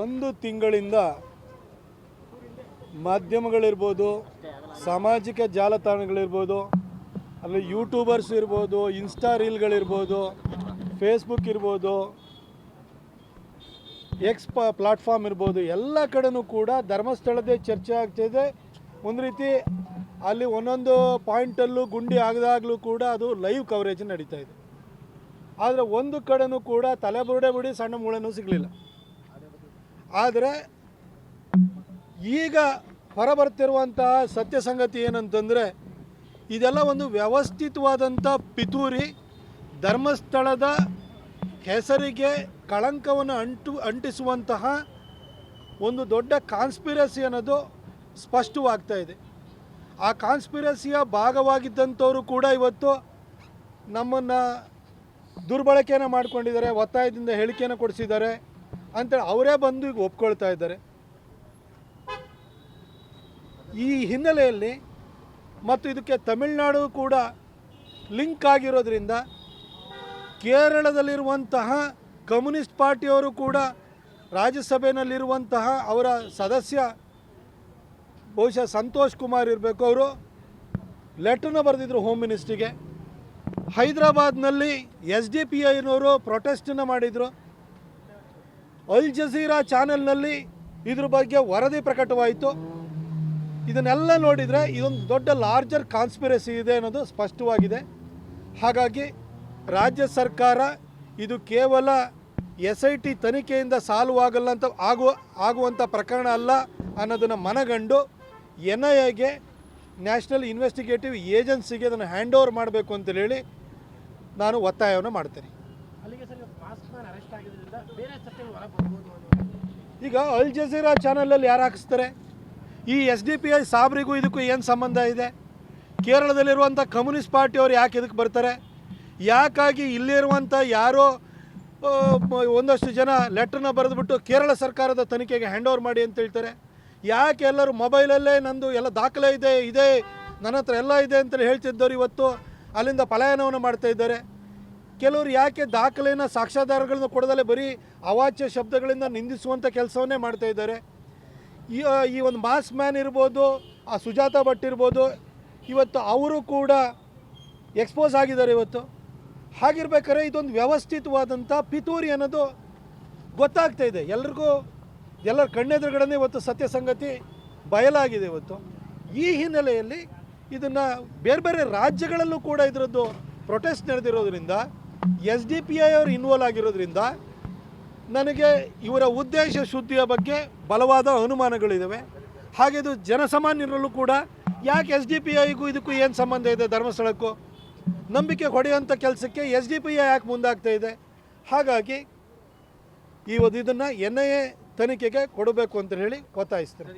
ಒಂದು ತಿಂಗಳಿಂದ ಮಾಧ್ಯಮಗಳಿರ್ಬೋದು, ಸಾಮಾಜಿಕ ಜಾಲತಾಣಗಳಿರ್ಬೋದು, ಅಲ್ಲಿ ಯೂಟ್ಯೂಬರ್ಸ್ ಇರ್ಬೋದು ಇನ್ಸ್ಟಾ ರೀಲ್ಗಳಿರ್ಬೋದು ಫೇಸ್ಬುಕ್ ಇರ್ಬೋದು ಎಕ್ಸ್ ಪ ಪ್ಲಾಟ್ಫಾರ್ಮ್ ಇರ್ಬೋದು, ಎಲ್ಲ ಕಡೆನೂ ಕೂಡ ಧರ್ಮಸ್ಥಳದೇ ಚರ್ಚೆ ಆಗ್ತಿದೆ. ಒಂದು ರೀತಿ ಅಲ್ಲಿ ಒಂದೊಂದು ಪಾಯಿಂಟಲ್ಲೂ ಗುಂಡಿ ಆಗದಾಗಲೂ ಕೂಡ ಅದು ಲೈವ್ ಕವರೇಜ್ ನಡೀತಾ ಇದೆ. ಆದರೆ ಒಂದು ಕಡೆನೂ ಕೂಡ ತಲೆಬುರುಡೆ ಬಿಡಿ ಸಣ್ಣ ಮೂಳೆನೂ ಸಿಗಲಿಲ್ಲ. ಆದರೆ ಈಗ ಹೊರಬರ್ತಿರುವಂತಹ ಸತ್ಯ ಸಂಗತಿ ಏನಂತಂದರೆ, ಇದೆಲ್ಲ ಒಂದು ವ್ಯವಸ್ಥಿತವಾದಂಥ ಪಿತೂರಿ ಧರ್ಮಸ್ಥಳದ ಹೆಸರಿಗೆ ಕಳಂಕವನ್ನು ಅಂಟು, ಅಂಟಿಸುವಂತಹ ಒಂದು ದೊಡ್ಡ ಕಾನ್ಸ್ಪಿರಸಿ ಅನ್ನೋದು ಸ್ಪಷ್ಟವಾಗ್ತಾ ಇದೆ. ಆ ಕಾನ್ಸ್ಪಿರಸಿಯ ಭಾಗವಾಗಿದ್ದಂಥವರು ಕೂಡ ಇವತ್ತು ನಮ್ಮನ್ನು ದುರ್ಬಳಕೆಯನ್ನು ಮಾಡ್ಕೊಂಡಿದ್ದಾರೆ, ಒತ್ತಾಯದಿಂದ ಹೇಳಿಕೆಯನ್ನು ಕೊಡಿಸಿದ್ದಾರೆ. ಅಂತೇಳಿ ಅವರೇ ಬಂದು ಈಗ ಒಪ್ಕೊಳ್ತಾ ಇದ್ದಾರೆ. ಈ ಹಿನ್ನೆಲೆಯಲ್ಲಿ ಮತ್ತು ಇದಕ್ಕೆ ತಮಿಳುನಾಡು ಕೂಡ ಲಿಂಕ್ ಆಗಿರೋದ್ರಿಂದ ಕೇರಳದಲ್ಲಿರುವಂತಹ ಕಮ್ಯುನಿಸ್ಟ್ ಪಾರ್ಟಿಯವರು ಕೂಡ ರಾಜ್ಯಸಭೆಯಲ್ಲಿರುವಂತಹ ಅವರ ಸದಸ್ಯ ಬಹುಶಃ ಸಂತೋಷ್ ಕುಮಾರ್ ಇರಬೇಕು ಅವರು. ಲೆಟ್ರನ್ನ ಬರೆದಿದ್ರು ಹೋಮ್ ಮಿನಿಸ್ಟ್ರಿಗೆ ಹೈದರಾಬಾದ್ನಲ್ಲಿ ಎಸ್ ಡಿ ಪಿ ಐನವರು ಪ್ರೊಟೆಸ್ಟನ್ನು ಮಾಡಿದರು. ಅಲ್ ಜಜೀರಾ ಚಾನೆಲ್ನಲ್ಲಿ ಇದ್ರ ಬಗ್ಗೆ ವರದಿ ಪ್ರಕಟವಾಯಿತು. ಇದನ್ನೆಲ್ಲ ನೋಡಿದರೆ ಇದೊಂದು ದೊಡ್ಡ ಲಾರ್ಜರ್ ಕಾನ್ಸ್ಪಿರಸಿ ಇದೆ ಅನ್ನೋದು ಸ್ಪಷ್ಟವಾಗಿದೆ. ಹಾಗಾಗಿ ರಾಜ್ಯ ಸರ್ಕಾರ ಇದು ಕೇವಲ ಎಸ್ ಐ ಟಿ ತನಿಖೆಯಿಂದ ಸಾಲ್ವ್ ಆಗಲ್ಲ ಅಂತ ಆಗುವ ಆಗುವಂಥ ಪ್ರಕರಣ ಅಲ್ಲ ಅನ್ನೋದನ್ನು ಮನಗಂಡು ಎನ್ ಐ ಎಗೆ, ನ್ಯಾಷನಲ್ ಇನ್ವೆಸ್ಟಿಗೇಟಿವ್ ಏಜೆನ್ಸಿಗೆ ಅದನ್ನು ಹ್ಯಾಂಡ್ ಓವರ್ ಮಾಡಬೇಕು ಅಂತ ಹೇಳಿ ನಾನು ಒತ್ತಾಯವನ್ನು ಮಾಡ್ತೇನೆ ಅಲ್ಲಿಗೆ ಸರ್ ಮಾಸ್ಕ್ ಮ್ಯಾನ್ ಅರೆಸ್ಟ್ ಆಗಿದ್ದರಿಂದ ಬೇರೆ ಸತ್ಯಗಳು ಹೊರ ಬರ್ಬೋದು ಅನ್ನೋ ಈಗ ಅಲ್ ಜಜೀರಾ ಚಾನಲಲ್ಲಿ ಯಾರು ಹಾಕಿಸ್ತಾರೆ? ಈ ಎಸ್ ಡಿ ಪಿ ಐ ಸಾಬ್ರಿಗೂ ಇದಕ್ಕೂ ಏನು ಸಂಬಂಧ ಇದೆ? ಕೇರಳದಲ್ಲಿರುವಂಥ ಕಮ್ಯುನಿಸ್ಟ್ ಪಾರ್ಟಿಯವರು ಯಾಕೆ ಇದಕ್ಕೆ ಬರ್ತಾರೆ? ಯಾಕಾಗಿ ಇಲ್ಲಿರುವಂಥ ಯಾರೋ ಒಂದಷ್ಟು ಜನ ಲೆಟ್ರನ್ನ ಬರೆದುಬಿಟ್ಟು ಕೇರಳ ಸರ್ಕಾರದ ತನಿಖೆಗೆ ಹ್ಯಾಂಡ್ ಓವರ್ ಮಾಡಿ ಅಂತ ಹೇಳ್ತಾರೆ. ಯಾಕೆ ಎಲ್ಲರೂ ಮೊಬೈಲಲ್ಲೇ ನಂದು ಎಲ್ಲ ದಾಖಲೆ ಇದೆ ಇದೆ, ನನ್ನ ಹತ್ರ ಎಲ್ಲ ಇದೆ ಅಂತೇಳಿ ಹೇಳ್ತಿದ್ದವ್ರು ಇವತ್ತು, ಅಲ್ಲಿಂದ ಪಲಾಯನವನ್ನು ಮಾಡ್ತಾ ಇದ್ದಾರೆ. ಕೆಲವರು ಯಾಕೆ ದಾಖಲೆಯನ್ನು ಸಾಕ್ಷ್ಯಾಧಾರಗಳನ್ನು ಕೊಡದಲ್ಲೇ ಬರೀ ಅವಾಚ್ಯ ಶಬ್ದಗಳಿಂದ ನಿಂದಿಸುವಂಥ ಕೆಲಸವನ್ನೇ ಮಾಡ್ತಾ ಇದ್ದಾರೆ? ಈ ಈ ಒಂದು ಮಾಸ್ ಮ್ಯಾನ್ ಇರ್ಬೋದು, ಆ ಸುಜಾತ ಭಟ್ ಇರ್ಬೋದು, ಇವತ್ತು ಅವರು ಕೂಡ ಎಕ್ಸ್ಪೋಸ್ ಆಗಿದ್ದಾರೆ ಇವತ್ತು. ಹಾಗಿರ್ಬೇಕಾದ್ರೆ ಇದೊಂದು ವ್ಯವಸ್ಥಿತವಾದಂಥ ಪಿತೂರಿ ಅನ್ನೋದು ಗೊತ್ತಾಗ್ತಾ ಇದೆ. ಎಲ್ರಿಗೂ, ಎಲ್ಲರ ಕಣ್ಣೆದುರುಗಡೆ ಇವತ್ತು ಸತ್ಯ ಸಂಗತಿ ಬಯಲಾಗಿದೆ ಇವತ್ತು. ಈ ಹಿನ್ನೆಲೆಯಲ್ಲಿ ಇದನ್ನು ಬೇರೆ ಬೇರೆ ರಾಜ್ಯಗಳಲ್ಲೂ ಕೂಡ ಇದರದ್ದು ಪ್ರೊಟೆಸ್ಟ್ ನಡೆದಿರೋದ್ರಿಂದ ಎಸ್ ಡಿ ಪಿ ಐ ಅವರು ಇನ್ವಾಲ್ವ್ ಆಗಿರೋದ್ರಿಂದ ನನಗೆ ಇವರ ಉದ್ದೇಶ ಶುದ್ಧಿಯ ಬಗ್ಗೆ ಬಲವಾದ ಅನುಮಾನಗಳಿದ್ದಾವೆ ಹಾಗೆ ಇದು ಜನಸಾಮಾನ್ಯರಲ್ಲೂ ಕೂಡ ಯಾಕೆ ಎಸ್ ಡಿ ಪಿ ಐಗೂ ಇದಕ್ಕೂ ಏನು ಸಂಬಂಧ ಇದೆ ಧರ್ಮಸ್ಥಳಕ್ಕೂ? ನಂಬಿಕೆ ಹೊಡೆಯುವಂಥ ಕೆಲಸಕ್ಕೆ ಎಸ್ ಡಿ ಪಿ ಐ ಯಾಕೆ ಮುಂದಾಗ್ತಾ ಇದೆ? ಹಾಗಾಗಿ ಇವತ್ತು ಇದನ್ನು ಎನ್ ಐ ಎ ತನಿಖೆಗೆ ಕೊಡಬೇಕು ಅಂತ ಹೇಳಿ ಒತ್ತಾಯಿಸ್ತಾರೆ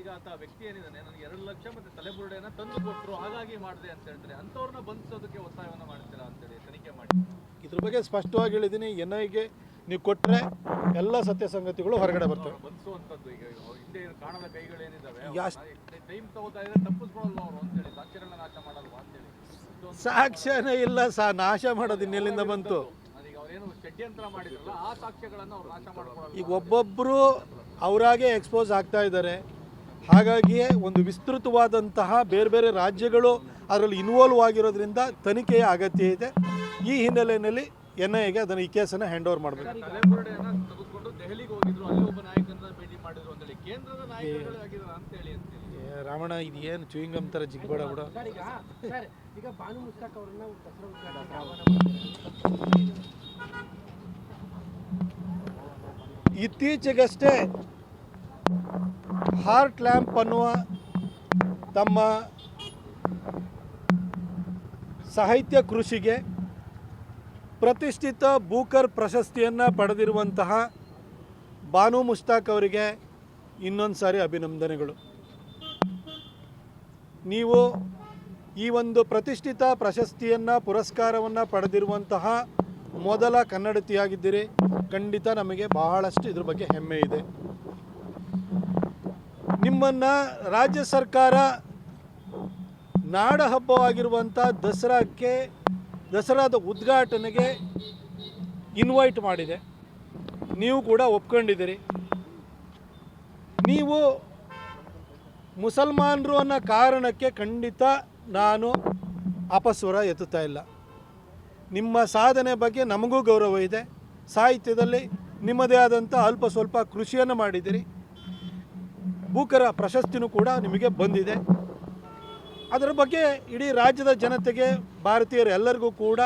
ಹಾಗಾಗಿ ಮಾಡಿದೆ ಅಂತ ಹೇಳ್ತಾರೆ. ಅಂಥವ್ರನ್ನ ಬಂಧಿಸೋದಕ್ಕೆ ಒತ್ತಾಯವನ್ನ ಮಾಡ್ತೀರಾ ಅಂತೇಳಿ ತನಿಖೆ ಮಾಡಿ. ಇದ್ರ ಬಗ್ಗೆ ಸ್ಪಷ್ಟವಾಗಿ ಹೇಳಿದ್ದೀನಿ ಎನ್ ಐಗೆ ನೀವು ಕೊಟ್ಟರೆ ಎಲ್ಲ ಸತ್ಯ ಸಂಗತಿಗಳು ಹೊರಗಡೆ ಬರ್ತವೆ. ಸಾಕ್ಷ್ಯನೇ ಇಲ್ಲ ಸಾ ನಾಶ ಮಾಡೋದು ಇನ್ನೆಲ್ಲಿಂದ ಬಂತು? ಈಗ ಒಬ್ಬೊಬ್ಬರು ಅವರಾಗೆ ಎಕ್ಸ್ಪೋಸ್ ಆಗ್ತಾ ಇದ್ದಾರೆ. ಹಾಗಾಗಿಯೇ ಒಂದು ವಿಸ್ತೃತವಾದಂತಹ ಬೇರೆ ಬೇರೆ ರಾಜ್ಯಗಳು ಅದರಲ್ಲಿ ಇನ್ವಾಲ್ವ್ ಆಗಿರೋದ್ರಿಂದ ತನಿಖೆಯ ಅಗತ್ಯ ಇದೆ. ಈ ಹಿನ್ನೆಲೆಯಲ್ಲಿ ಎನ್ ಐಗೆ ಅದನ್ನು ಈ ಕೇಸನ್ನು ಹ್ಯಾಂಡ್ ಓವರ್ ಮಾಡಬೇಕು. ರಾವಣ ರಾಮಣ್ಣ ಇದು ಏನು ಚೂಯಿಂಗಮ್ ಥರ ಜಿಗ್ಬೇಡ ಬಿಡ. ಸರ್ ಈಗ ಸರ್ ಈಗ ಬಾನು ಮುಸ್ತಾಕ್ ಅವರನ್ನ ದಸರಾ ಉದ್ಘಾಟನೆಗೆ ಆಹ್ವಾನ ಮಾಡಿದ್ದಾರೆ ಇತ್ತೀಚೆಗಷ್ಟೇ ಹಾರ್ಟ್ ಲ್ಯಾಂಪ್ ಅನ್ನುವ ತಮ್ಮ ಸಾಹಿತ್ಯ ಕೃಷಿಗೆ ಪ್ರತಿಷ್ಠಿತ ಬೂಕರ್ ಪ್ರಶಸ್ತಿಯನ್ನು ಪಡೆದಿರುವಂತಹ ಬಾನು ಮುಸ್ತಾಕ್ ಅವರಿಗೆ ಇನ್ನೊಂದು ಸಾರಿ ಅಭಿನಂದನೆಗಳು. ನೀವು ಈ ಒಂದು ಪ್ರತಿಷ್ಠಿತ ಪ್ರಶಸ್ತಿಯನ್ನು, ಪುರಸ್ಕಾರವನ್ನು ಪಡೆದಿರುವಂತಹ ಮೊದಲ ಕನ್ನಡತಿಯಾಗಿದ್ದೀರಿ. ಖಂಡಿತ ನಮಗೆ ಬಹಳಷ್ಟು ಇದ್ರ ಬಗ್ಗೆ ಹೆಮ್ಮೆ ಇದೆ. ನಿಮ್ಮನ್ನು ರಾಜ್ಯ ಸರ್ಕಾರ ನಾಡ ಹಬ್ಬವಾಗಿರುವಂಥ ದಸರಾಕ್ಕೆ, ದಸರಾದ ಉದ್ಘಾಟನೆಗೆ ಇನ್ವೈಟ್ ಮಾಡಿದೆ. ನೀವು ಕೂಡ ಒಪ್ಕೊಂಡಿದ್ದೀರಿ. ನೀವು ಮುಸಲ್ಮಾನರು ಅನ್ನೋ ಕಾರಣಕ್ಕೆ ಖಂಡಿತ ನಾನು ಅಪಸ್ವರ ಎತ್ತುತ್ತಾ ಇಲ್ಲ. ನಿಮ್ಮ ಸಾಧನೆ ಬಗ್ಗೆ ನಮಗೂ ಗೌರವ ಇದೆ. ಸಾಹಿತ್ಯದಲ್ಲಿ ನಿಮ್ಮದೇ ಆದಂಥ ಅಲ್ಪ ಸ್ವಲ್ಪ ಕೃಷಿಯನ್ನು ಮಾಡಿದ್ದೀರಿ. ಭೂಕರ ಪ್ರಶಸ್ತಿನೂ ಕೂಡ ನಿಮಗೆ ಬಂದಿದೆ. ಅದರ ಬಗ್ಗೆ ಇಡೀ ರಾಜ್ಯದ ಜನತೆಗೆ ಭಾರತೀಯರೆಲ್ಲರಿಗೂ ಕೂಡ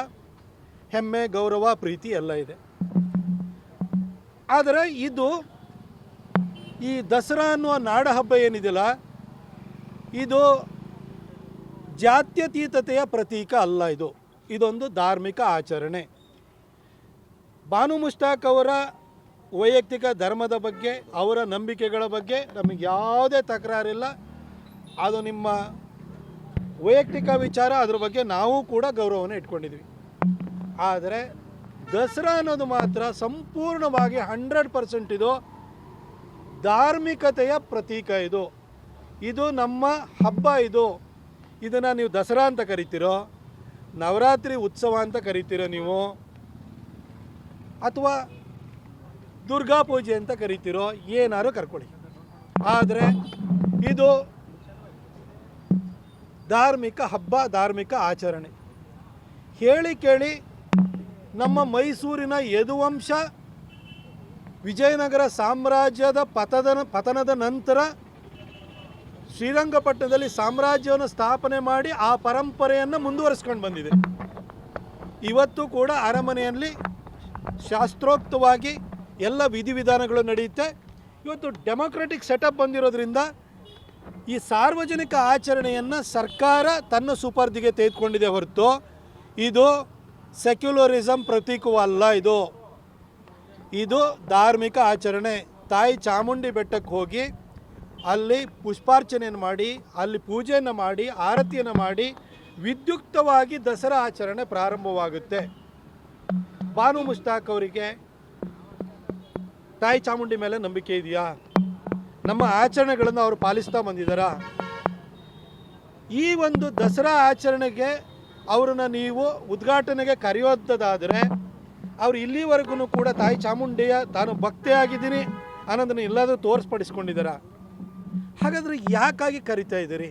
ಹೆಮ್ಮೆ, ಗೌರವ, ಪ್ರೀತಿ ಎಲ್ಲ ಇದೆ. ಆದರೆ ಇದು ಈ ದಸರಾ ಅನ್ನುವ ನಾಡ ಹಬ್ಬ ಏನಿದೆಯಲ್ಲ, ಇದು ಜಾತ್ಯತೀತತೆಯ ಪ್ರತೀಕ ಅಲ್ಲ ಇದು. ಇದೊಂದು ಧಾರ್ಮಿಕ ಆಚರಣೆ. ಬಾನು ಮುಷ್ತಾಕ್ ಅವರ ವೈಯಕ್ತಿಕ ಧರ್ಮದ ಬಗ್ಗೆ, ಅವರ ನಂಬಿಕೆಗಳ ಬಗ್ಗೆ ನಮಗೆ ಯಾವುದೇ ತಕರಾರಿಲ್ಲ. ಅದು ನಿಮ್ಮ ವೈಯಕ್ತಿಕ ವಿಚಾರ, ಅದ್ರ ಬಗ್ಗೆ ನಾವು ಕೂಡ ಗೌರವವನ್ನು ಇಟ್ಕೊಂಡಿದ್ವಿ. ಆದರೆ ದಸರಾ ಅನ್ನೋದು ಮಾತ್ರ ಸಂಪೂರ್ಣವಾಗಿ ಹಂಡ್ರೆಡ್ ಪರ್ಸೆಂಟ್ ಇದು ಧಾರ್ಮಿಕತೆಯ ಪ್ರತೀಕ ಇದು. ಇದು ನಮ್ಮ ಹಬ್ಬ ಇದು. ಇದನ್ನು ನೀವು ದಸರಾ ಅಂತ ಕರಿತೀರೋ, ನವರಾತ್ರಿ ಉತ್ಸವ ಅಂತ ಕರಿತೀರೋ ನೀವು, ಅಥವಾ ದುರ್ಗಾ ಪೂಜೆ ಅಂತ ಕರಿತಿರೋ ಏನಾರು ಕರ್ಕೊಳ್ಳಿ. ಆದರೆ ಇದು ಧಾರ್ಮಿಕ ಹಬ್ಬ, ಧಾರ್ಮಿಕ ಆಚರಣೆ. ಹೇಳಿ ಕೇಳಿ ನಮ್ಮ ಮೈಸೂರಿನ ಯದುವಂಶ ವಿಜಯನಗರ ಸಾಮ್ರಾಜ್ಯದ ಪತದ ಪತನದ ನಂತರ ಶ್ರೀರಂಗಪಟ್ಟಣದಲ್ಲಿ ಸಾಮ್ರಾಜ್ಯವನ್ನು ಸ್ಥಾಪನೆ ಮಾಡಿ ಆ ಪರಂಪರೆಯನ್ನು ಮುಂದುವರಿಸ್ಕೊಂಡು ಬಂದಿದೆ. ಇವತ್ತು ಕೂಡ ಅರಮನೆಯಲ್ಲಿ ಶಾಸ್ತ್ರೋಕ್ತವಾಗಿ ಎಲ್ಲ ವಿಧಿವಿಧಾನಗಳು ನಡೆಯುತ್ತೆ. ಇವತ್ತು ಡೆಮೊಕ್ರೆಟಿಕ್ ಸೆಟಪ್ ಬಂದಿರೋದ್ರಿಂದ ಈ ಸಾರ್ವಜನಿಕ ಆಚರಣೆಯನ್ನು ಸರ್ಕಾರ ತನ್ನ ಸುಪರ್ದಿಗೆ ತೆಗೆದುಕೊಂಡಿದೆ ಹೊರತು ಇದು ಸೆಕ್ಯುಲರಿಸಮ್ ಪ್ರತೀಕವಲ್ಲ ಇದು. ಇದು ಧಾರ್ಮಿಕ ಆಚರಣೆ. ತಾಯಿ ಚಾಮುಂಡಿ ಬೆಟ್ಟಕ್ಕೆ ಹೋಗಿ ಅಲ್ಲಿ ಪುಷ್ಪಾರ್ಚನೆಯನ್ನು ಮಾಡಿ, ಅಲ್ಲಿ ಪೂಜೆಯನ್ನು ಮಾಡಿ, ಆರತಿಯನ್ನು ಮಾಡಿ ವಿದ್ಯುಕ್ತವಾಗಿ ದಸರಾ ಆಚರಣೆ ಪ್ರಾರಂಭವಾಗುತ್ತೆ. ಬಾನು ಮುಷ್ತಾಕ್ ಅವರಿಗೆ ತಾಯಿ ಚಾಮುಂಡಿ ಮೇಲೆ ನಂಬಿಕೆ ಇದೆಯಾ? ನಮ್ಮ ಆಚರಣೆಗಳನ್ನು ಅವರು ಪಾಲಿಸ್ತಾ ಬಂದಿದ್ದಾರಾ? ಈ ಒಂದು ದಸರಾ ಆಚರಣೆಗೆ ಅವ್ರನ್ನ ನೀವು ಉದ್ಘಾಟನೆಗೆ ಕರೆಯೋದಾದರೆ ಅವ್ರು ಇಲ್ಲಿವರೆಗೂ ಕೂಡ ತಾಯಿ ಚಾಮುಂಡಿಯ ತಾನು ಭಕ್ತಿಯಾಗಿದ್ದೀನಿ ಅನ್ನೋದನ್ನು ಎಲ್ಲಾದರೂ ತೋರಿಸ್ಪಡಿಸ್ಕೊಂಡಿದ್ದಾರಾ? ಹಾಗಾದರೆ ಯಾಕಾಗಿ ಕರಿತಾ ಇದ್ದೀರಿ?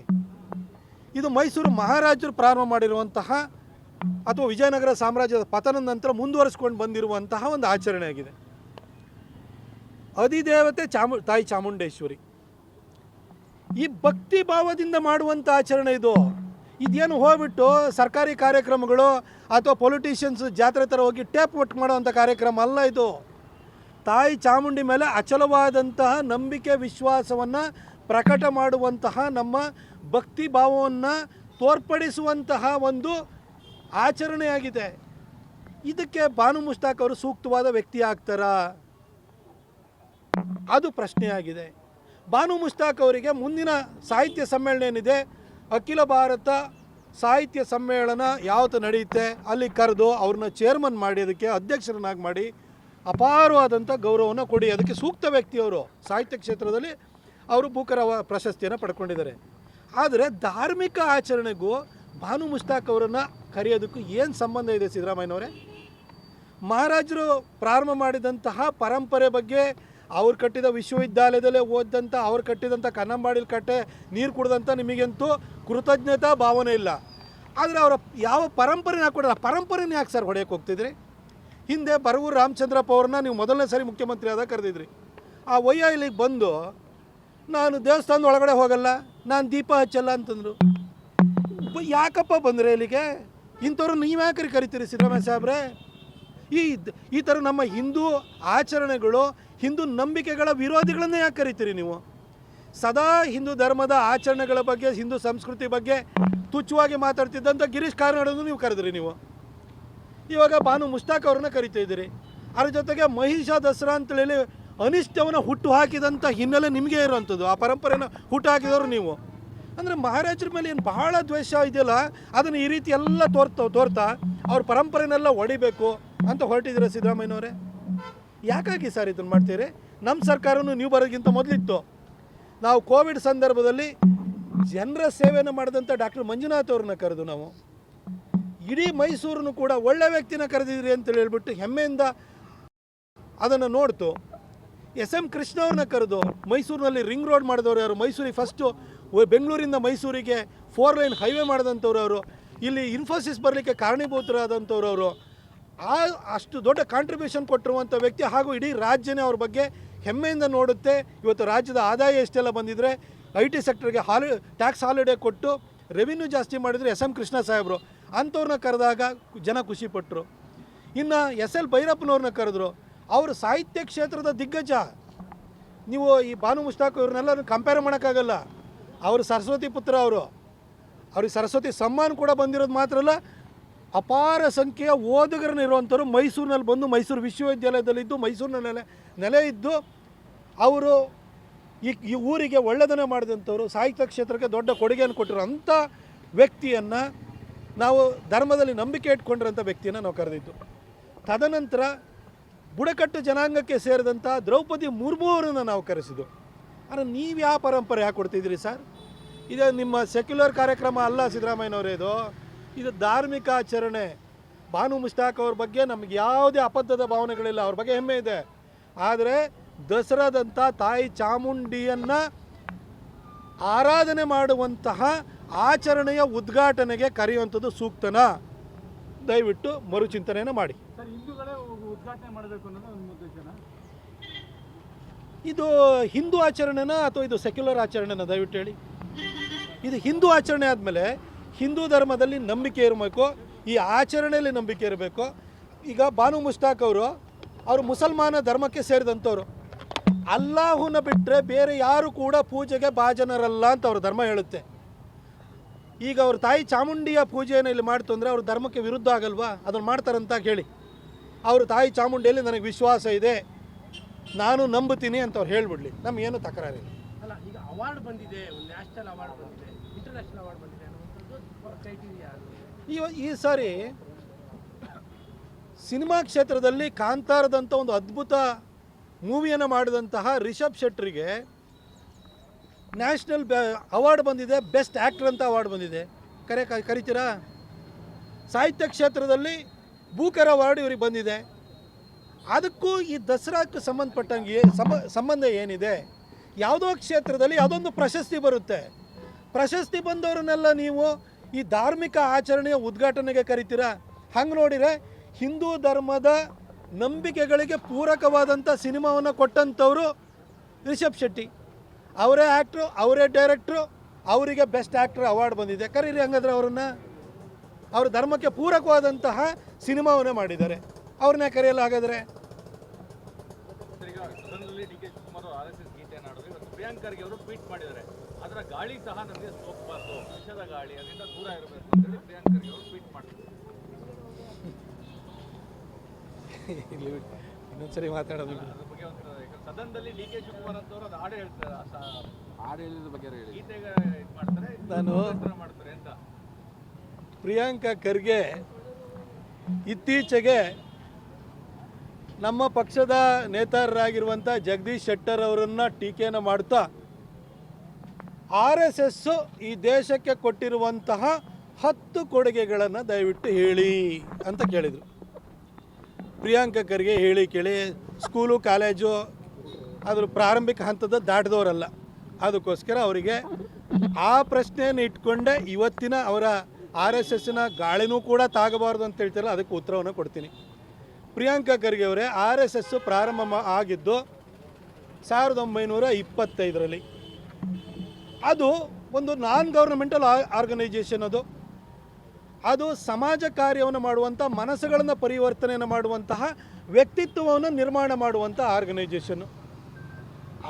ಇದು ಮೈಸೂರು ಮಹಾರಾಜರು ಪ್ರಾರಂಭ ಮಾಡಿರುವಂತಹ ಅಥವಾ ವಿಜಯನಗರ ಸಾಮ್ರಾಜ್ಯದ ಪತನದ ನಂತರ ಮುಂದುವರಿಸ್ಕೊಂಡು ಬಂದಿರುವಂತಹ ಒಂದು ಆಚರಣೆ ಆಗಿದೆ ಅಧಿದೇವತೆ ಚಾಮು, ತಾಯಿ ಚಾಮುಂಡೇಶ್ವರಿ. ಈ ಭಕ್ತಿ ಭಾವದಿಂದ ಮಾಡುವಂಥ ಆಚರಣೆ ಇದು. ಇದೇನು ಹೋಗ್ಬಿಟ್ಟು ಸರ್ಕಾರಿ ಕಾರ್ಯಕ್ರಮಗಳು ಅಥವಾ ಪೊಲಿಟಿಷಿಯನ್ಸ್ ಜಾತ್ರೆ ಥರ ಹೋಗಿ ಟೇಪ್ ಒಟ್ಟು ಮಾಡುವಂಥ ಕಾರ್ಯಕ್ರಮ ಅಲ್ಲ ಇದು. ತಾಯಿ ಚಾಮುಂಡಿ ಮೇಲೆ ಅಚಲವಾದಂತಹ ನಂಬಿಕೆ ವಿಶ್ವಾಸವನ್ನು ಪ್ರಕಟ ಮಾಡುವಂತಹ ನಮ್ಮ ಭಕ್ತಿ ಭಾವವನ್ನು ತೋರ್ಪಡಿಸುವಂತಹ ಒಂದು ಆಚರಣೆಯಾಗಿದೆ. ಇದಕ್ಕೆ ಬಾನು ಮುಷ್ತಾಕ್ ಅವರು ಸೂಕ್ತವಾದ ವ್ಯಕ್ತಿ ಆಗ್ತಾರಾ? ಅದು ಪ್ರಶ್ನೆಯಾಗಿದೆ. ಬಾನು ಮುಷ್ತಾಕ್ ಅವರಿಗೆ ಮುಂದಿನ ಸಾಹಿತ್ಯ ಸಮ್ಮೇಳನ ಏನಿದೆ? ಅಖಿಲ ಭಾರತ ಸಾಹಿತ್ಯ ಸಮ್ಮೇಳನ ಯಾವತ್ತು ನಡೆಯುತ್ತೆ? ಅಲ್ಲಿ ಕರೆದು ಅವ್ರನ್ನ ಚೇರ್ಮನ್ ಮಾಡಿ, ಅದಕ್ಕೆ ಅಧ್ಯಕ್ಷರನ್ನಾಗಿ ಮಾಡಿ ಅಪಾರವಾದಂಥ ಗೌರವವನ್ನು ಕೊಡಿ. ಅದಕ್ಕೆ ಸೂಕ್ತ ವ್ಯಕ್ತಿಯವರು ಸಾಹಿತ್ಯ ಕ್ಷೇತ್ರದಲ್ಲಿ ಅವರು ಭೂಕರ ಪ್ರಶಸ್ತಿಯನ್ನು ಪಡ್ಕೊಂಡಿದ್ದಾರೆ. ಆದರೆ ಧಾರ್ಮಿಕ ಆಚರಣೆಗೂ ಭಾನು ಮುಷ್ತಾಕ್ ಅವರನ್ನು ಕರೆಯೋದಕ್ಕೂ ಏನು ಸಂಬಂಧ ಇದೆ ಸಿದ್ದರಾಮಯ್ಯನವರೇ? ಮಹಾರಾಜರು ಪ್ರಾರಂಭ ಮಾಡಿದಂತಹ ಪರಂಪರೆ ಬಗ್ಗೆ ಅವ್ರು ಕಟ್ಟಿದ ವಿಶ್ವವಿದ್ಯಾಲಯದಲ್ಲೇ ಓದಿದಂಥ ಅವ್ರು ಕಟ್ಟಿದಂಥ ಕನ್ನಂಬಾಡಿಲಿ ಕಟ್ಟೆ, ನೀರು ಕುಡ್ದಂಥ ನಿಮಗಂತೂ ಕೃತಜ್ಞತಾ ಭಾವನೆ ಇಲ್ಲ. ಆದರೆ ಅವರ ಯಾವ ಪರಂಪರೆನ ಹಾಕೊಡಲ್ಲ ಪರಂಪರೆನ ಯಾಕೆ ಸರ್ ಹೊಡೆಯೋಕೆ ಹೋಗ್ತಿದ್ರಿ? ಹಿಂದೆ ಬರವೂರು ರಾಮಚಂದ್ರಪ್ಪ ಅವ್ರನ್ನ ನೀವು ಮೊದಲನೇ ಸಾರಿ ಮುಖ್ಯಮಂತ್ರಿ ಆದಾಗ ಕರೆದಿದ್ರಿ. ಆ ವಯ್ಯ ಇಲ್ಲಿಗೆ ಬಂದು, ನಾನು ದೇವಸ್ಥಾನದ ಒಳಗಡೆ ಹೋಗಲ್ಲ, ನಾನು ದೀಪ ಹಚ್ಚಲ್ಲ ಅಂತಂದರು. ಯಾಕಪ್ಪ ಬಂದರೆ ಇಲ್ಲಿಗೆ ಇಂಥವ್ರು ನೀವು ಯಾಕ್ರಿ ಕರಿತೀರಿ ಸಿದ್ದರಾಮಯ್ಯ ಸಾಹೇಬ್ರೆ ಈ ಈ ಥರ ನಮ್ಮ ಹಿಂದೂ ಆಚರಣೆಗಳು ಹಿಂದೂ ನಂಬಿಕೆಗಳ ವಿರೋಧಿಗಳನ್ನೇ ಯಾಕೆ ಕರಿತೀರಿ ನೀವು? ಸದಾ ಹಿಂದೂ ಧರ್ಮದ ಆಚರಣೆಗಳ ಬಗ್ಗೆ, ಹಿಂದೂ ಸಂಸ್ಕೃತಿ ಬಗ್ಗೆ ತುಚ್ಛವಾಗಿ ಮಾತಾಡ್ತಿದ್ದಂಥ ಗಿರೀಶ್ ಕಾರ್ನಾಡನ್ನು ನೀವು ಕರೆದ್ರಿ ನೀವು. ಇವಾಗ ಭಾನು ಮುಷ್ತಾಕ್ ಅವ್ರನ್ನ ಕರಿತಾ ಇದ್ದೀರಿ. ಅದ್ರ ಜೊತೆಗೆ ಮಹಿಷ ದಸರಾ ಅಂತೇಳಿ ಅನಿಷ್ಟವನ್ನು ಹುಟ್ಟು ಹಾಕಿದಂಥ ಹಿನ್ನೆಲೆ ನಿಮಗೆ ಇರುವಂಥದ್ದು, ಆ ಪರಂಪರೆನ ಹುಟ್ಟು ಹಾಕಿದವರು ನೀವು. ಅಂದರೆ ಮಹಾರಾಜರ ಮೇಲೆ ಏನು ಬಹಳ ದ್ವೇಷ ಇದೆಯಲ್ಲ, ಅದನ್ನು ಈ ರೀತಿ ಎಲ್ಲ ತೋರ್ತಾ ತೋರ್ತಾ ಅವ್ರ ಪರಂಪರೆನೆಲ್ಲ ಹೊಡಿಬೇಕು ಅಂತ ಹೊರಟಿದ್ದೀರ ಸಿದ್ದರಾಮಯ್ಯನವರೇ? ಯಾಕಾಗಿ ಸರ್ ಇದನ್ನು ಮಾಡ್ತೀರಿ? ನಮ್ಮ ಸರ್ಕಾರನೂ ನೀವು ಬರೋದಕ್ಕಿಂತ ಮೊದಲಿತ್ತು. ನಾವು ಕೋವಿಡ್ ಸಂದರ್ಭದಲ್ಲಿ ಜನರ ಸೇವೆಯನ್ನು ಮಾಡಿದಂಥ ಡಾಕ್ಟರ್ ಮಂಜುನಾಥ್ ಅವ್ರನ್ನ ಕರೆದು ನಾವು. ಇಡೀ ಮೈಸೂರನ್ನು ಕೂಡ ಒಳ್ಳೆ ವ್ಯಕ್ತಿನ ಕರೆದಿದ್ರಿ ಅಂತ ಹೇಳ್ಬಿಟ್ಟು ಹೆಮ್ಮೆಯಿಂದ ಅದನ್ನು ನೋಡ್ತು. ಎಸ್ ಎಂ ಕೃಷ್ಣ ಅವ್ರನ್ನ ಕರೆದು ಮೈಸೂರಿನಲ್ಲಿ ರಿಂಗ್ ರೋಡ್ ಮಾಡಿದವರು ಯಾರು? ಮೈಸೂರಿಗೆ ಫಸ್ಟು ಬೆಂಗಳೂರಿಂದ ಮೈಸೂರಿಗೆ ಫೋರ್ ಲೈನ್ ಹೈವೇ ಮಾಡಿದಂಥವ್ರು ಅವರು ಇಲ್ಲಿ ಇನ್ಫೋಸಿಸ್ ಬರಲಿಕ್ಕೆ ಕಾರಣೀಭೂತರಾದಂಥವ್ರು ಅವರು ಆ ಅಷ್ಟು ದೊಡ್ಡ ಕಾಂಟ್ರಿಬ್ಯೂಷನ್ ಕೊಟ್ಟಿರುವಂಥ ವ್ಯಕ್ತಿ ಹಾಗೂ ಇಡೀ ರಾಜ್ಯನೇ ಅವ್ರ ಬಗ್ಗೆ ಹೆಮ್ಮೆಯಿಂದ ನೋಡುತ್ತೆ. ಇವತ್ತು ರಾಜ್ಯದ ಆದಾಯ ಎಷ್ಟೆಲ್ಲ ಬಂದಿದ್ರೆ ಐ ಟಿ ಸೆಕ್ಟರ್ಗೆ ಹಾಲಿ ಟ್ಯಾಕ್ಸ್ ಹಾಲಿಡೇ ಕೊಟ್ಟು ರೆವಿನ್ಯೂ ಜಾಸ್ತಿ ಮಾಡಿದರೆ ಎಸ್ ಎಂ ಕೃಷ್ಣ ಸಾಹೇಬರು. ಅಂಥವ್ರನ್ನ ಕರೆದಾಗ ಜನ ಖುಷಿಪಟ್ಟರು ಇನ್ನು ಎಸ್ ಎಲ್ ಭೈರಪ್ಪನವ್ರನ್ನ ಕರೆದ್ರು. ಅವರು ಸಾಹಿತ್ಯ ಕ್ಷೇತ್ರದ ದಿಗ್ಗಜ. ನೀವು ಈ ಭಾನು ಮುಷ್ತಾಕ್ ಇವ್ರನ್ನೆಲ್ಲ ಕಂಪೇರ್ ಮಾಡೋಕ್ಕಾಗಲ್ಲ. ಅವರು ಸರಸ್ವತಿ ಪುತ್ರ ಅವರು. ಅವ್ರಿಗೆ ಸರಸ್ವತಿ ಸಮ್ಮಾನ ಕೂಡ ಬಂದಿರೋದು ಮಾತ್ರ ಅಲ್ಲ ಅಪಾರ ಸಂಖ್ಯೆಯ ಓದುಗರನ್ನಿರುವಂಥವ್ರು ಮೈಸೂರಿನಲ್ಲಿ ಬಂದು ಮೈಸೂರು ವಿಶ್ವವಿದ್ಯಾಲಯದಲ್ಲಿದ್ದು ಮೈಸೂರಿನ ನೆಲೆ ನೆಲೆ ಇದ್ದು ಅವರು ಈ ಈ ಊರಿಗೆ ಒಳ್ಳೆಯದನ್ನೇ ಮಾಡಿದಂಥವ್ರು, ಸಾಹಿತ್ಯ ಕ್ಷೇತ್ರಕ್ಕೆ ದೊಡ್ಡ ಕೊಡುಗೆಯನ್ನು ಕೊಟ್ಟಿರೋ ಅಂಥ ವ್ಯಕ್ತಿಯನ್ನು ನಾವು ಧರ್ಮದಲ್ಲಿ ನಂಬಿಕೆ ಇಟ್ಕೊಂಡಿರೋಂಥ ವ್ಯಕ್ತಿಯನ್ನು ನಾವು ಕರೆದಿದ್ದು. ತದನಂತರ ಬುಡಕಟ್ಟು ಜನಾಂಗಕ್ಕೆ ಸೇರಿದಂಥ ದ್ರೌಪದಿ ಮುರ್ಮು ಅವರನ್ನು ನಾವು ಕರೆಸಿದ್ದು. ಆದರೆ ನೀವು ಯಾವ ಪರಂಪರೆ ಯಾಕೆ ಕೊಡ್ತಿದ್ದೀರಿ ಸರ್? ಇದು ನಿಮ್ಮ ಸೆಕ್ಯುಲರ್ ಕಾರ್ಯಕ್ರಮ ಅಲ್ಲ ಸಿದ್ದರಾಮಯ್ಯನವರೇ ಇದು ಇದು ಧಾರ್ಮಿಕ ಆಚರಣೆ. ಭಾನು ಮುಷ್ತಾಕ್ ಅವ್ರ ಬಗ್ಗೆ ನಮ್ಗೆ ಯಾವುದೇ ಅಪದ್ಧದ ಭಾವನೆಗಳಿಲ್ಲ ಅವ್ರ ಬಗ್ಗೆ ಹೆಮ್ಮೆ ಇದೆ. ಆದರೆ ದಸರಾದಂಥ ತಾಯಿ ಚಾಮುಂಡಿಯನ್ನು ಆರಾಧನೆ ಮಾಡುವಂತಹ ಆಚರಣೆಯ ಉದ್ಘಾಟನೆಗೆ ಕರೆಯುವಂಥದ್ದು ಸೂಕ್ತನಾ? ದಯವಿಟ್ಟು ಮರುಚಿಂತನೆಯನ್ನು ಮಾಡಿ. ಸರ್ ಹಿಂದೂಗಳೇ ಉದ್ಘಾಟನೆ ಮಾಡಬೇಕು ಅನ್ನೋದು ಒಂದು ಉದ್ದೇಶನ? ಇದು ಹಿಂದೂ ಆಚರಣೆನಾ ಅಥವಾ ಇದು ಸೆಕ್ಯುಲರ್ ಆಚರಣೆನಾ ದಯವಿಟ್ಟು ಹೇಳಿ. ಇದು ಹಿಂದೂ ಆಚರಣೆ ಆದಮೇಲೆ ಹಿಂದೂ ಧರ್ಮದಲ್ಲಿ ನಂಬಿಕೆ ಇರಬೇಕು, ಈ ಆಚರಣೆಯಲ್ಲಿ ನಂಬಿಕೆ ಇರಬೇಕು. ಈಗ ಬಾನು ಮುಷ್ತಾಕ್ ಅವರು ಅವರು ಮುಸಲ್ಮಾನ ಧರ್ಮಕ್ಕೆ ಸೇರಿದಂಥವ್ರು. ಅಲ್ಲಾಹುನ ಬಿಟ್ಟರೆ ಬೇರೆ ಯಾರು ಕೂಡ ಪೂಜೆಗೆ ಭಾಜನರಲ್ಲ ಅಂತ ಅವ್ರ ಧರ್ಮ ಹೇಳುತ್ತೆ. ಈಗ ಅವ್ರ ತಾಯಿ ಚಾಮುಂಡಿಯ ಪೂಜೆಯನ್ನು ಇಲ್ಲಿ ಮಾಡ್ತು ಅಂದರೆ ಅವ್ರ ಧರ್ಮಕ್ಕೆ ವಿರುದ್ಧ ಆಗಲ್ವಾ? ಅದನ್ನು ಮಾಡ್ತಾರಂತ ಕೇಳಿ. ಅವ್ರ ತಾಯಿ ಚಾಮುಂಡಿಯಲ್ಲಿ ನನಗೆ ವಿಶ್ವಾಸ ಇದೆ. ನಾನು ನಂಬುತ್ತೀನಿ ಅಂತ ಅವ್ರು ಹೇಳ್ಬಿಡ್ಲಿ. ನಮಗೇನು ತಕರಾರಿಲ್ಲ. ಅವಾರ್ಡ್ ಬಂದಿದೆ, ಒಂದು ನ್ಯಾಷನಲ್ ಅವಾರ್ಡ್ ಬಂದಿದೆ ಇಂಟರ್ನ್ಯಾಷನಲ್ ಅವಾರ್ಡ್ ಬಂದಿದೆ. ಈ ಈ ಸಾರಿ ಸಿನಿಮಾ ಕ್ಷೇತ್ರದಲ್ಲಿ ಕಾಂತಾರದಂಥ ಒಂದು ಅದ್ಭುತ ಮೂವಿಯನ್ನು ಮಾಡಿದಂತಹ ರಿಷಬ್ ಶೆಟ್ಟರಿಗೆ ನ್ಯಾಷನಲ್ ಅವಾರ್ಡ್ ಬಂದಿದೆ, ಬೆಸ್ಟ್ ಆ್ಯಕ್ಟರ್ ಅಂತ ಅವಾರ್ಡ್ ಬಂದಿದೆ. ಕರೆ ಕರಿತೀರಾ? ಸಾಹಿತ್ಯ ಕ್ಷೇತ್ರದಲ್ಲಿ ಬೂಕರ್ ಅವಾರ್ಡ್ ಇವ್ರಿಗೆ ಬಂದಿದೆ. ಅದಕ್ಕೂ ಈ ದಸರಾಕ್ಕೆ ಸಂಬಂಧಪಟ್ಟಂಗೆ ಸಂಬ ಸಂಬಂಧ ಏನಿದೆ? ಯಾವುದೋ ಕ್ಷೇತ್ರದಲ್ಲಿ ಯಾವುದೊಂದು ಪ್ರಶಸ್ತಿ ಬರುತ್ತೆ. ಪ್ರಶಸ್ತಿ ಬಂದವರನ್ನೆಲ್ಲ ನೀವು ಈ ಧಾರ್ಮಿಕ ಆಚರಣೆಯ ಉದ್ಘಾಟನೆಗೆ ಕರಿತೀರಾ? ಹಂಗೆ ನೋಡಿದರೆ ಹಿಂದೂ ಧರ್ಮದ ನಂಬಿಕೆಗಳಿಗೆ ಪೂರಕವಾದಂಥ ಸಿನಿಮಾವನ್ನು ಕೊಟ್ಟಂಥವರು ರಿಷಬ್ ಶೆಟ್ಟಿ. ಅವರೇ ಆ್ಯಕ್ಟ್ರು, ಅವರೇ ಡೈರೆಕ್ಟ್ರು, ಅವರಿಗೆ ಬೆಸ್ಟ್ ಆ್ಯಕ್ಟ್ರ್ ಅವಾರ್ಡ್ ಬಂದಿದೆ. ಕರೀರಿ ಹಂಗಾದ್ರೆ ಅವರನ್ನು. ಅವ್ರ ಧರ್ಮಕ್ಕೆ ಪೂರಕವಾದಂತಹ ಸಿನಿಮಾವನ್ನೇ ಮಾಡಿದ್ದಾರೆ. ಅವ್ರನ್ನೇ ಕರೆಯಲು ಹಾಗಾದರೆ? ಪ್ರಿಯಾಂಕರ್ಗೆ ಅವರು ಟ್ವೀಟ್ ಮಾಡಿದ್ದಾರೆ. ಅದರ ಗಾಳಿ ಸಹ ನಮಗೆ ಸೋಕ್ಬಾರ್ದು ವಿಷದ ಗಾಳಿ ಅದರಿಂದ ದೂರ ಇರಬೇಕು ಅಂತ ಹೇಳಿ ಪ್ರಿಯಾಂಕ್ ಖರ್ಗೆ ಅವರು ಟ್ವೀಟ್ ಮಾಡಿದ್ರು. ಇನ್ನೊಂದ್ಸರಿ ಮಾತಾಡೋದು ಅದ್ರ ಬಗ್ಗೆ ಒಂದು ಈಗ ಸದನದಲ್ಲಿ ಡಿ ಕೆ ಶಿವಕುಮಾರ್ ಅಂತವ್ರು ಅದು ಹಾಡು ಹೇಳ್ತಾರೆ. ಆ ಸ- ಹಾಡು ಹೇಳಿದ ಬಗ್ಗೆ ಹೇಳಿ ಗೀತೆಗೆ ಇದು ಮಾಡ್ತಾರೆ. ನಾನು- ಮಾಡ್ತಾರೆ ಅಂತ. ಪ್ರಿಯಾಂಕಾ ಖರ್ಗೆ ಇತ್ತೀಚೆಗೆ ನಮ್ಮ ಪಕ್ಷದ ನೇತಾರರಾಗಿರುವಂಥ ಜಗದೀಶ್ ಶೆಟ್ಟರ್ ಅವರನ್ನು ಟೀಕೆಯನ್ನು ಮಾಡ್ತಾ ಆರ್ ಎಸ್ ಎಸ್ಸು ಈ ದೇಶಕ್ಕೆ ಕೊಟ್ಟಿರುವಂತಹ ಹತ್ತು ಕೊಡುಗೆಗಳನ್ನು ದಯವಿಟ್ಟು ಹೇಳಿ ಅಂತ ಕೇಳಿದರು. ಪ್ರಿಯಾಂಕ ಖರ್ಗೆ ಹೇಳಿ ಕೇಳಿ, ಸ್ಕೂಲು, ಕಾಲೇಜು, ಅದ್ರ ಪ್ರಾರಂಭಿಕ ಹಂತದ ದಾಟಿದವರಲ್ಲ. ಅದಕ್ಕೋಸ್ಕರ ಅವರಿಗೆ ಆ ಪ್ರಶ್ನೆಯನ್ನು ಇಟ್ಕೊಂಡೆ ಇವತ್ತಿನ ಅವರ ಆರ್ ಎಸ್ ಎಸ್ನ ಗಾಳಿನೂ ಕೂಡ ತಾಗಬಾರ್ದು ಅಂತ ಹೇಳ್ತಾರಲ್ಲ, ಅದಕ್ಕೆ ಉತ್ತರವನ್ನು ಕೊಡ್ತೀನಿ. ಪ್ರಿಯಾಂಕ ಖರ್ಗೆ ಅವರೇ ಆರ್ ಎಸ್ ಎಸ್ಸು ಪ್ರಾರಂಭ ಆಗಿದ್ದು ಸಾವಿರದ ಒಂಬೈನೂರ ಇಪ್ಪತ್ತೈದರಲ್ಲಿ. ಅದು ಒಂದು ನಾನ್ ಗೌರ್ನಮೆಂಟಲ್ ಆರ್ಗನೈಜೇಷನ್ ಅದು. ಅದು ಸಮಾಜ ಕಾರ್ಯವನ್ನು ಮಾಡುವಂಥ ಮನಸ್ಸುಗಳನ್ನು ಪರಿವರ್ತನೆಯನ್ನು ಮಾಡುವಂತಹ, ವ್ಯಕ್ತಿತ್ವವನ್ನು ನಿರ್ಮಾಣ ಮಾಡುವಂಥ ಆರ್ಗನೈಜೇಷನ್ನು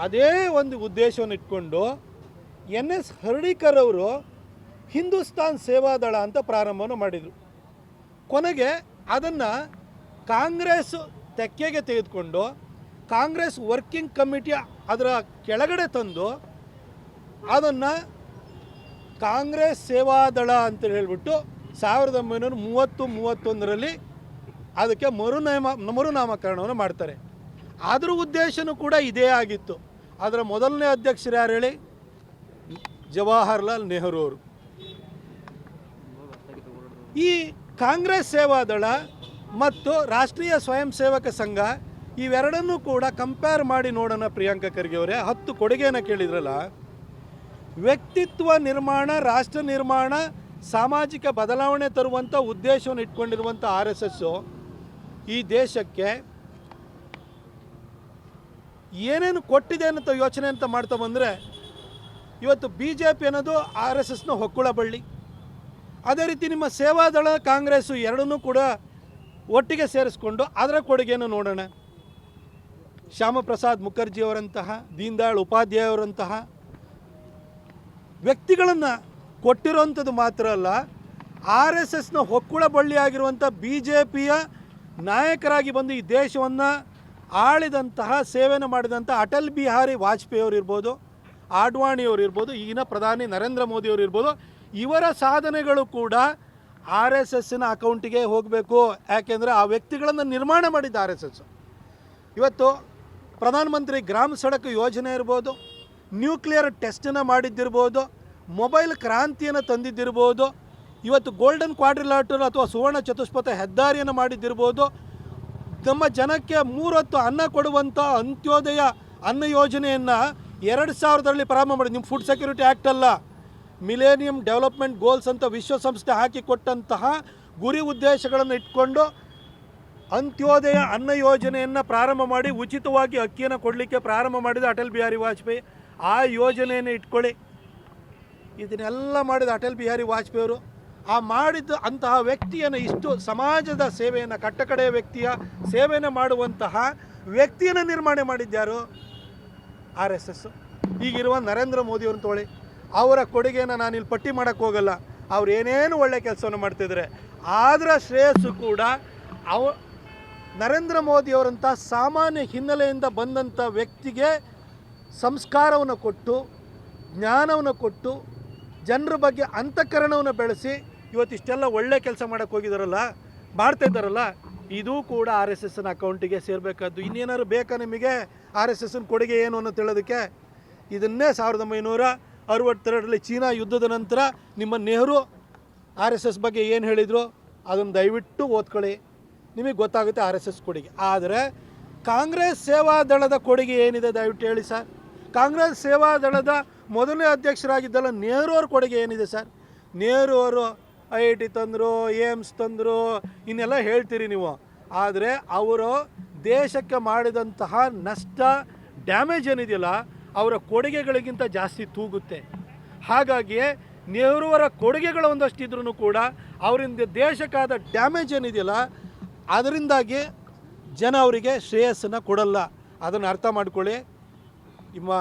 ಅದೇ ಒಂದು ಉದ್ದೇಶವನ್ನು ಇಟ್ಕೊಂಡು ಎನ್ ಎಸ್ ಹರ್ಡಿಕರ್ ಅವರು ಹಿಂದೂಸ್ತಾನ್ ಸೇವಾದಳ ಅಂತ ಪ್ರಾರಂಭವನ್ನು ಮಾಡಿದರು. ಕೊನೆಗೆ ಅದನ್ನು ಕಾಂಗ್ರೆಸ್ ತೆಕ್ಕೆಗೆ ತೆಗೆದುಕೊಂಡು ಕಾಂಗ್ರೆಸ್ ವರ್ಕಿಂಗ್ ಕಮಿಟಿ ಅದರ ಕೆಳಗಡೆ ತಂದು ಅದನ್ನು ಕಾಂಗ್ರೆಸ್ ಸೇವಾದಳ ಅಂತ ಹೇಳಿಬಿಟ್ಟು ಸಾವಿರದ ಒಂಬೈನೂರ ಮೂವತ್ತು, ಮೂವತ್ತೊಂದರಲ್ಲಿ ಅದಕ್ಕೆ ಮರುನಾಮ ಮರುನಾಮಕರಣವನ್ನು ಮಾಡ್ತಾರೆ. ಅದರ ಉದ್ದೇಶನೂ ಕೂಡ ಇದೇ ಆಗಿತ್ತು. ಅದರ ಮೊದಲನೇ ಅಧ್ಯಕ್ಷರು ಯಾರು ಹೇಳಿ? ಜವಾಹರ್ಲಾಲ್ ನೆಹರು ಅವರು. ಈ ಕಾಂಗ್ರೆಸ್ ಸೇವಾದಳ ಮತ್ತು ರಾಷ್ಟ್ರೀಯ ಸ್ವಯಂ ಸೇವಕ ಸಂಘ ಇವೆರಡನ್ನೂ ಕೂಡ ಕಂಪೇರ್ ಮಾಡಿ ನೋಡೋಣ ಪ್ರಿಯಾಂಕ ಖರ್ಗೆ ಅವರೇ. ಹತ್ತು ಕೊಡುಗೆಯನ್ನು ಕೇಳಿದ್ರಲ್ಲ ವ್ಯಕ್ತಿತ್ವ ನಿರ್ಮಾಣ, ರಾಷ್ಟ್ರ ನಿರ್ಮಾಣ, ಸಾಮಾಜಿಕ ಬದಲಾವಣೆ ತರುವಂಥ ಉದ್ದೇಶವನ್ನು ಇಟ್ಕೊಂಡಿರುವಂಥ ಆರ್ ಎಸ್ ಎಸ್ಸು ಈ ದೇಶಕ್ಕೆ ಏನೇನು ಕೊಟ್ಟಿದೆ ಅಂತ ಯೋಚನೆ ಅಂತ ಮಾಡ್ತಾ ಬಂದರೆ, ಇವತ್ತು ಬಿ ಜೆ ಪಿ ಅನ್ನೋದು ಆರ್ ಎಸ್ ಎಸ್ನ ಹೊಕ್ಕುಳ ಬಳ್ಳಿ. ಅದೇ ರೀತಿ ನಿಮ್ಮ ಸೇವಾದಳ ಕಾಂಗ್ರೆಸ್ಸು ಎರಡನ್ನೂ ಕೂಡ ಒಟ್ಟಿಗೆ ಸೇರಿಸ್ಕೊಂಡು ಅದರ ಕೊಡುಗೆಯನ್ನು ನೋಡೋಣ. ಶ್ಯಾಮಪ್ರಸಾದ್ ಮುಖರ್ಜಿಯವರಂತಹ ದೀನ್ ದಯಾಳ್ ಉಪಾಧ್ಯಾಯ ಅವರಂತಹ ವ್ಯಕ್ತಿಗಳನ್ನು ಕೊಟ್ಟಿರೋಂಥದ್ದು ಮಾತ್ರ ಅಲ್ಲ, ಆರ್ ಎಸ್ ಎಸ್ನ ಹೊಕ್ಕುಳ ಬಳ್ಳಿಯಾಗಿರುವಂಥ ಬಿ ಜೆ ಪಿಯ ನಾಯಕರಾಗಿ ಬಂದು ಈ ದೇಶವನ್ನು ಆಳಿದಂತಹ ಸೇವೆಯನ್ನು ಮಾಡಿದಂಥ ಅಟಲ್ ಬಿಹಾರಿ ವಾಜಪೇಯಿ ಇರ್ಬೋದು ಆಡ್ವಾಣಿಯವರು ಇರ್ಬೋದು, ಈಗಿನ ಪ್ರಧಾನಿ ನರೇಂದ್ರ ಮೋದಿಯವರು ಇರ್ಬೋದು, ಇವರ ಸಾಧನೆಗಳು ಕೂಡ ಆರ್ ಎಸ್ ಎಸ್ಸಿನ ಅಕೌಂಟಿಗೆ ಹೋಗಬೇಕು. ಯಾಕೆಂದರೆ ಆ ವ್ಯಕ್ತಿಗಳನ್ನು ನಿರ್ಮಾಣ ಮಾಡಿದ್ದು ಆರ್ ಎಸ್ ಎಸ್. ಇವತ್ತು ಪ್ರಧಾನಮಂತ್ರಿ ಗ್ರಾಮ ಸಡಕ್ ಯೋಜನೆ ಇರ್ಬೋದು ನ್ಯೂಕ್ಲಿಯರ್ ಟೆಸ್ಟನ್ನು ಮಾಡಿದ್ದಿರ್ಬೋದು, ಮೊಬೈಲ್ ಕ್ರಾಂತಿಯನ್ನು ತಂದಿದ್ದಿರ್ಬೋದು, ಇವತ್ತು ಗೋಲ್ಡನ್ ಕ್ವಾಡ್ರಿಲಾಟರ್ ಅಥವಾ ಸುವರ್ಣ ಚತುಷ್ಪಥ ಹೆದ್ದಾರಿಯನ್ನು ಮಾಡಿದ್ದಿರ್ಬೋದು, ನಮ್ಮ ಜನಕ್ಕೆ ಮೂರೊತ್ತು ಅನ್ನ ಕೊಡುವಂಥ ಅಂತ್ಯೋದಯ ಅನ್ನ ಯೋಜನೆಯನ್ನು ಎರಡು ಸಾವಿರದಲ್ಲಿ ಪ್ರಾರಂಭ ಮಾಡಿ ನಿಮ್ಮ ಫುಡ್ ಸೆಕ್ಯೂರಿಟಿ ಆ್ಯಕ್ಟ್ ಅಲ್ಲ ಮಿಲೇನಿಯಂ ಡೆವಲಪ್ಮೆಂಟ್ ಗೋಲ್ಸ್ ಅಂತ ವಿಶ್ವಸಂಸ್ಥೆ ಹಾಕಿಕೊಟ್ಟಂತಹ ಗುರಿ ಉದ್ದೇಶಗಳನ್ನು ಇಟ್ಕೊಂಡು ಅಂತ್ಯೋದಯ ಅನ್ನ ಯೋಜನೆಯನ್ನು ಪ್ರಾರಂಭ ಮಾಡಿ, ಉಚಿತವಾಗಿ ಅಕ್ಕಿಯನ್ನು ಕೊಡಲಿಕ್ಕೆ ಪ್ರಾರಂಭ ಮಾಡಿದ ಅಟಲ್ ಬಿಹಾರಿ ವಾಜಪೇಯಿ. ಆ ಯೋಜನೆಯನ್ನು ಇಟ್ಕೊಳ್ಳಿ. ಇದನ್ನೆಲ್ಲ ಮಾಡಿದ ಅಟಲ್ ಬಿಹಾರಿ ವಾಜಪೇಯಿ ಅವರು ಆ ಮಾಡಿದ ಅಂತಹ ವ್ಯಕ್ತಿಯನ್ನು ಇಷ್ಟು ಸಮಾಜದ ಸೇವೆಯನ್ನು, ಕಟ್ಟಕಡೆಯ ವ್ಯಕ್ತಿಯ ಸೇವೆಯನ್ನು ಮಾಡುವಂತಹ ವ್ಯಕ್ತಿಯನ್ನು ನಿರ್ಮಾಣ ಮಾಡಿದ್ಯಾರು ಆರ್ ಎಸ್ ಎಸ್. ಈಗಿರುವ ನರೇಂದ್ರ ಮೋದಿಯವ್ರನ್ನ ತೊಗೊಳ್ಳಿ. ಅವರ ಕೊಡುಗೆಯನ್ನು ನಾನು ಇಲ್ಲಿ ಪಟ್ಟಿ ಮಾಡೋಕ್ಕೆ ಹೋಗಲ್ಲ. ಅವ್ರು ಏನೇನು ಒಳ್ಳೆ ಕೆಲಸವನ್ನು ಮಾಡ್ತಿದ್ದಾರೆ. ಅದರ ಶ್ರೇಯಸ್ಸು ಕೂಡ ಅವ, ನರೇಂದ್ರ ಮೋದಿಯವರಂಥ ಸಾಮಾನ್ಯ ಹಿನ್ನೆಲೆಯಿಂದ ಬಂದಂಥ ವ್ಯಕ್ತಿಗೆ ಸಂಸ್ಕಾರವನ್ನು ಕೊಟ್ಟು, ಜ್ಞಾನವನ್ನು ಕೊಟ್ಟು, ಜನರ ಬಗ್ಗೆ ಅಂತಃಕರಣವನ್ನು ಬೆಳೆಸಿ ಇವತ್ತಿಷ್ಟೆಲ್ಲ ಒಳ್ಳೆ ಕೆಲಸ ಮಾಡೋಕ್ಕೆ ಹೋಗಿದಾರಲ್ಲ, ಮಾಡ್ತಾ ಇದ್ದಾರಲ್ಲ ಇದು ಕೂಡ ಆರ್ ಎಸ್ ಎಸ್ನ ಅಕೌಂಟಿಗೆ ಸೇರಬೇಕಾದ್ದು. ಇನ್ನೇನಾದ್ರು ಬೇಕಾ ನಿಮಗೆ ಆರ್ ಎಸ್ ಎಸ್ನ ಕೊಡುಗೆ ಏನು ಅನ್ನೋ ತಿಳೋದಕ್ಕೆ ಇದನ್ನೇ ಸಾವಿರದ ಒಂಬೈನೂರ ಅರವತ್ತೆರಡರಲ್ಲಿ ಚೀನಾ ಯುದ್ಧದ ನಂತರ ನಿಮ್ಮ ನೆಹರು ಆರ್ ಎಸ್ ಎಸ್ ಬಗ್ಗೆ ಏನು ಹೇಳಿದರು? ಅದನ್ನು ದಯವಿಟ್ಟು ಓದ್ಕೊಳ್ಳಿ. ನಿಮಗೆ ಗೊತ್ತಾಗುತ್ತೆ ಆರ್ ಎಸ್ ಎಸ್ ಕೊಡುಗೆ. ಆದರೆ ಕಾಂಗ್ರೆಸ್ ಸೇವಾ ದಳದ ಕೊಡುಗೆ ಏನಿದೆ ದಯವಿಟ್ಟು ಹೇಳಿ ಸರ್. ಕಾಂಗ್ರೆಸ್ ಸೇವಾ ದಳದ ಮೊದಲನೇ ಅಧ್ಯಕ್ಷರಾಗಿದ್ದಲ್ಲ ನೆಹರು ಅವ್ರ ಕೊಡುಗೆ ಏನಿದೆ ಸರ್? ನೆಹರು ಅವರು ಐ ಐ ಟಿ ತಂದರು, ಏಮ್ಸ್ ತಂದರು, ಇನ್ನೆಲ್ಲ ಹೇಳ್ತೀರಿ ನೀವು. ಆದರೆ ಅವರು ದೇಶಕ್ಕೆ ಮಾಡಿದಂತಹ ನಷ್ಟ, ಡ್ಯಾಮೇಜ್ ಏನಿದೆಯಲ್ಲ, ಅವರ ಕೊಡುಗೆಗಳಿಗಿಂತ ಜಾಸ್ತಿ ತೂಗುತ್ತೆ. ಹಾಗಾಗಿ ನೆಹರುವರ ಕೊಡುಗೆಗಳು ಒಂದಷ್ಟಿದ್ರೂ ಕೂಡ ಅವರಿಂದ ದೇಶಕ್ಕಾದ ಡ್ಯಾಮೇಜ್ ಏನಿದೆಯಲ್ಲ, ಅದರಿಂದಾಗಿ ಜನ ಅವರಿಗೆ ಶ್ರೇಯಸ್ಸನ್ನು ಕೊಡಲ್ಲ. ಅದನ್ನು ಅರ್ಥ ಮಾಡ್ಕೊಳ್ಳಿ. ನಿಮ್ಮ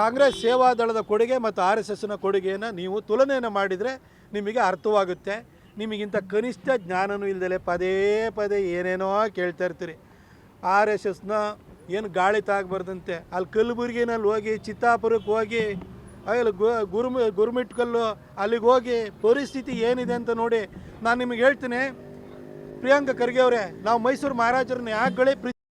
ಕಾಂಗ್ರೆಸ್ ಸೇವಾದಳದ ಕೊಡುಗೆ ಮತ್ತು ಆರ್ ಎಸ್ ಎಸ್ನ ಕೊಡುಗೆಯನ್ನು ನೀವು ತುಲನೆಯನ್ನು ಮಾಡಿದರೆ ನಿಮಗೆ ಅರ್ಥವಾಗುತ್ತೆ. ನಿಮಗಿಂತ ಕನಿಷ್ಠ ಜ್ಞಾನನೂ ಇಲ್ಲದೆ ಪದೇ ಪದೇ ಏನೇನೋ ಕೇಳ್ತಾ ಇರ್ತೀರಿ. ಆರ್ ಎಸ್ ಎಸ್ನ ಏನು ಗಾಳಿ ತಾಗಬಾರ್ದಂತೆ. ಅಲ್ಲಿ ಕಲಬುರ್ಗಿನಲ್ಲಿ ಹೋಗಿ, ಚಿತ್ತಾಪುರಕ್ಕೆ ಹೋಗಿ, ಅಲ್ಲಿ ಗು ಗುರುಮಿ ಗುರುಮಿಟ್ಕಲ್ಲು ಅಲ್ಲಿಗೆ ಹೋಗಿ ಪರಿಸ್ಥಿತಿ ಏನಿದೆ ಅಂತ ನೋಡಿ ನಾನು ನಿಮಗೆ ಹೇಳ್ತೀನಿ. ಪ್ರಿಯಾಂಕ ಖರ್ಗೆ ಅವರೇ, ನಾವು ಮೈಸೂರು ಮಹಾರಾಜರನ್ನ ಯಾಕೆ ಗಳಿ